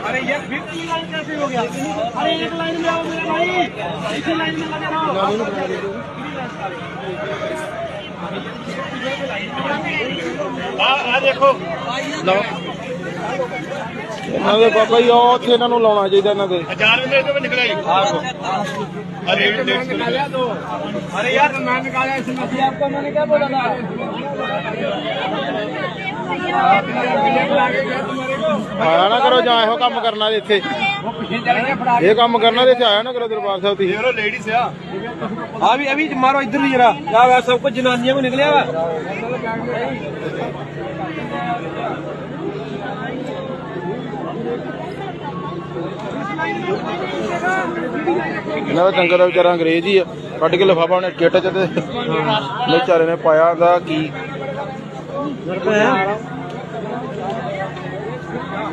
अरे ये fifth line कैसे हो गया अरे एक लाइन में आओ मेरे भाई इसी लाइन में लगे रहो ਆ ਆ ਦੇਖੋ ਇਹਨਾਂ ਦੇ ਬਾਬਾ ਜੀ ਉਹ ਉੱਥੇ ਇਹਨਾਂ ਨੂੰ ਲਾਉਣਾ ਚਾਹੀਦਾ ਇਹਨਾਂ ਦੇ ਹਜ਼ਾਰ ਰੁਪਏ ਤੋਂ ਨਿਕਲਿਆ ਜੀ ਅਰੇ ਡੇਢ ਸੌ ਰੁਪਏ। अरे यार मैं निकाला इसमें अभी आपको मैंने क्या बोला था ਆਇਆ ਨਾ ਕਰੋ ਜਾਂ ਇਹੋ ਕੰਮ ਕਰਨਾ ਤੇ ਇੱਥੇ। ਇਹ ਕੰਮ ਕਰਨਾ ਤੇ ਇੱਥੇ ਆਇਆ ਨਾ ਕਰੋ ਦਰਬਾਰ ਸਾਹਿਬ ਤੁਸੀਂ। ਯਾਰੋ ਲੇਡੀਜ਼ ਆ। ਆ ਵੀ ਅਭੀ ਮਾਰੋ ਇੱਧਰ ਵੀ ਜਰਾ। ਆ ਵਾ ਸਭ ਕੁਝ ਜਨਾਨੀਆਂ ਨੂੰ ਨਿਕਲਿਆ ਵਾ। ਇਹਨਾਂ ਦਾ ਦਾ ਵਿਚਾਰਾ ਅੰਗਰੇਜ਼ ਹੀ ਆ। ਕੱਢ ਕੇ ਲਫਾਫਾ ਉਹਨੇ ਕਿੱਟ ਚ ਤੇ। ਵਿਚਾਰੇ ਨੇ ਪਾਇਆ ਦਾ ਕੀ?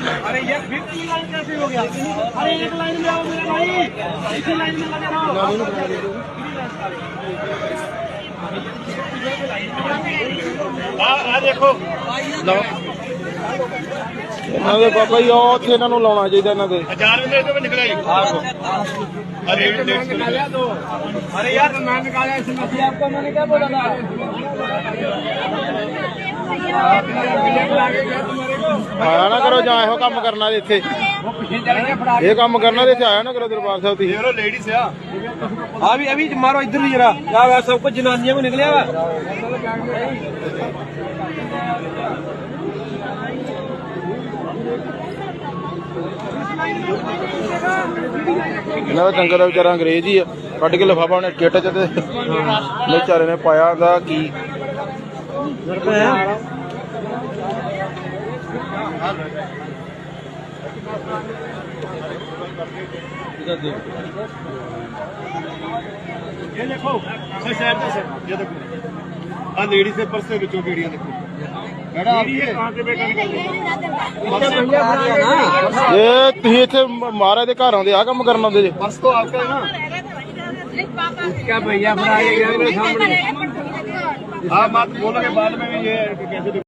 अरे ये फिफ्थ लाइन कैसे हो गया अरे एक लाइन में आओ मेरे भाई इसी लाइन में लगे रहो आ आ देखो ਇਹਨਾਂ ਦੇ ਬਾਬਾ ਜੀ ਉਹ ਉੱਥੇ ਇਹਨਾਂ ਨੂੰ ਲਾਉਣਾ ਚਾਹੀਦਾ ਇਹਨਾਂ ਦੇ हजार रुपए तो निकला जी अरे डेढ़ सौ रुपए। अरे यार मैं निकाला इसमें अभी आपको मैंने क्या बोला था ਆਇਆ ਨਾ ਕਰੋ ਜਾਂ ਇਹੋ ਕੰਮ ਕਰਨਾ ਤੇ ਇੱਥੇ। ਇਹ ਕੰਮ ਕਰਨਾ ਤੇ ਇੱਥੇ ਆਇਆ ਨਾ ਕਰੋ ਦਰਬਾਰ ਸਾਹਿਬ ਤੁਸੀਂ। ਯਾਰੋ ਲੇਡੀਜ਼ ਆ। ਆ ਵੀ ਅਭੀ ਮਾਰੋ ਇੱਧਰ ਵੀ ਜਰਾ। ਆ ਵਾ ਸਭ ਕੁਝ ਜਨਾਨੀਆਂ ਵੀ ਨਿਕਲਿਆ ਵਾ। ਇਹਨਾਂ ਦਾ ਡੰਗਰ ਵਿਚਾਰਾ ਅੰਗਰੇਜ਼ ਹੀ ਆ। ਕੱਢ ਕੇ ਲਫਾਫਾ ਉਹਨੇ ਕਿੱਟ ਚ ਤੇ। ਵਿਚਾਰੇ ਨੇ ਪਾਇਆ ਦਾ ਕੀ। ये देखो ये शहर ਦੇ ਸੇ ये देखो आ लेडीज ਦੇ ਪਰਸ ਦੇ ਵਿੱਚੋਂ ਵੀਡੀਓ ਦੇਖੋ ਮੈਡਮ ਆਪ ਇਹ ਕਹਾਂ ਤੇ ਬੇਟਾ ਇਹ ਤੁਸੀਂ ਇੱਥੇ ਮ- ਮਹਾਰਾਜ ਦੇ ਘਰ ਆਉਂਦੇ ਆ ਕੰਮ ਕਰਨ ਆਉਂਦੇ ਜੇ पर्स तो आपका है ना क्या भैया फटा के गए मेरे सामने आप मत बोलोगे बाद में भी ये कैसे देखो